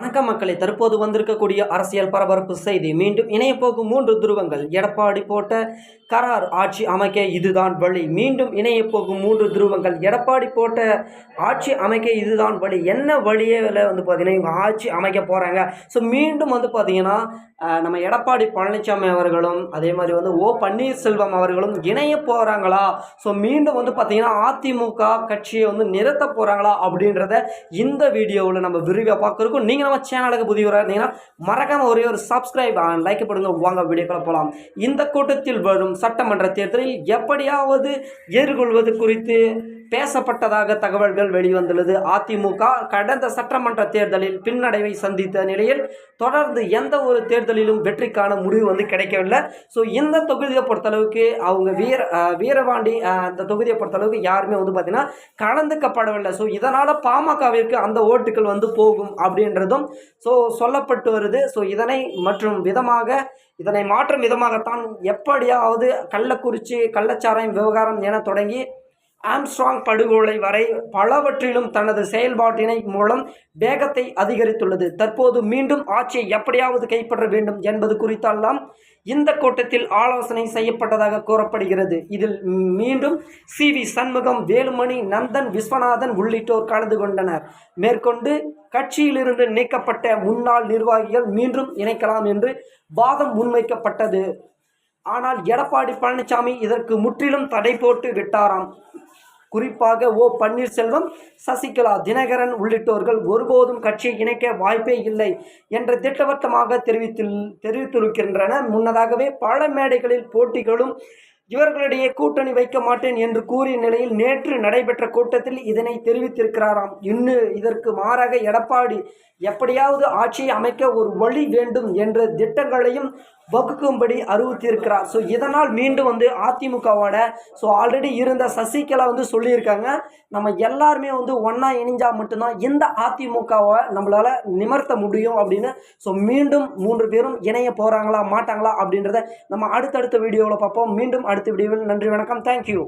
வணக்கம் மக்களை தற்போது வந்திருக்கக்கூடிய அரசியல் பரபரப்பு செய்தி மீண்டும் இணையப்போகும் மூன்று துருவங்கள். எடப்பாடி போட்ட கரார் ஆட்சி அமைக்க இதுதான் வழி. மீண்டும் இணையப்போகும் மூன்று துருவங்கள். எடப்பாடி போட்ட ஆட்சி அமைக்க இதுதான் வழி. என்ன வழியில் வந்து பார்த்தீங்கன்னா இவங்க ஆட்சி அமைக்க போகிறாங்க ஸோ மீண்டும் வந்து பார்த்தீங்கன்னா நம்ம எடப்பாடி பழனிசாமி அவர்களும் அதே மாதிரி வந்து ஓ பன்னீர்செல்வம் அவர்களும் இணைய போகிறாங்களா ஸோ மீண்டும் வந்து பார்த்தீங்கன்னா அதிமுக கட்சியை வந்து நிறுத்த போகிறாங்களா அப்படின்றத இந்த வீடியோவில் நம்ம விரிவாக பார்க்குறோம் நீங்கள் நம்ம சேனலுக்கு புதியவராக இருந்தீங்கன்னா மறக்காம ஒரே ஒரு சப்ஸ்கிரைப் லைக் பண்ணுங்க வாங்க வீடியோக்களை போகலாம் இந்த கூட்டத்தில் வரும் சட்டமன்ற தேர்தலில் எப்படியாவது எதிர்கொள்வது குறித்து பேசப்பட்டதாக தகவல்கள் வெளிவந்துள்ளது. அதிமுக கடந்த சட்டமன்ற தேர்தலில் பின்னடைவை சந்தித்த நிலையில் தொடர்ந்து எந்த ஒரு தேர்தலிலும் வெற்றிக்கான முடிவு வந்து கிடைக்கவில்லை. ஸோ இந்த தொகுதியை பொறுத்தளவுக்கு அவங்க வீர வீரபாண்டி அந்த தொகுதியை பொறுத்தளவுக்கு யாருமே வந்து பார்த்தீங்கன்னா கலந்துக்கப்படவில்லை. ஸோ இதனால் பாமகவிற்கு அந்த ஓட்டுகள் வந்து போகும் அப்படின்றதும் ஸோ சொல்லப்பட்டு வருது. ஸோ இதனை மற்றும் விதமாக இதனை மாற்றும் விதமாகத்தான் எப்படியாவது கள்ளக்குறிச்சி கள்ளச்சாராயம் விவகாரம் என தொடங்கி ஆம்ஸ்ட்ராங் படுகொலை வரை பலவற்றிலும் தனது செயல்பாட்டினை மூலம் வேகத்தை அதிகரித்துள்ளது. தற்போது மீண்டும் ஆட்சியை எப்படியாவது கைப்பற்ற வேண்டும் என்பது குறித்தெல்லாம் இந்த கூட்டத்தில் ஆலோசனை செய்யப்பட்டதாக கூறப்படுகிறது. இதில் மீண்டும் சி. வி. சண்முகம் வேலுமணி நந்தன் விஸ்வநாதன் உள்ளிட்டோர் கலந்து கொண்டனர். மேற்கொண்டு கட்சியிலிருந்து நீக்கப்பட்ட முன்னாள் நிர்வாகிகள் மீண்டும் இணைக்கலாம் என்று வாதம் முன்வைக்கப்பட்டது. ஆனால் எடப்பாடி பழனிசாமி இதற்கு முற்றிலும் தடை போட்டு விட்டாராம். குறிப்பாக ஓ பன்னீர்செல்வம் சசிகலா தினகரன் உள்ளிட்டோர்கள் ஒருபோதும் கட்சியை இணைக்க வாய்ப்பே இல்லை என்ற திட்டவட்டமாக தெரிவித்தில் தெரிவித்திருக்கின்றன. முன்னதாகவே பல மேடைகளில் போட்டிகளும் இவர்களிடையே கூட்டணி வைக்க மாட்டேன் என்று கூறிய நிலையில் நேற்று நடைபெற்ற கூட்டத்தில் இதனை தெரிவித்திருக்கிறாராம். இன்னும் இதற்கு மாறாக எடப்பாடி எப்படியாவது ஆட்சியை அமைக்க ஒரு வழி வேண்டும் என்ற திட்டங்களையும் வகுக்கும்படி அறிவித்திருக்கிறார் ஸோ இதனால் மீண்டும் வந்து அதிமுகவோட ஸோ ஆல்ரெடி இருந்த சசிகலா வந்து சொல்லியிருக்காங்க. நம்ம எல்லாருமே வந்து ஒன்றா இணைஞ்சால் மட்டும்தான் இந்த அதிமுகவை நம்மளால் நிமர்த்த முடியும் அப்படின்னு. ஸோ மீண்டும் மூன்று பேரும் இணைய போகிறாங்களா மாட்டாங்களா அப்படின்றத நம்ம அடுத்தடுத்த வீடியோவில் பார்ப்போம். மீண்டும் அடுத்த வீடியோவில் நன்றி வணக்கம். தேங்க்யூ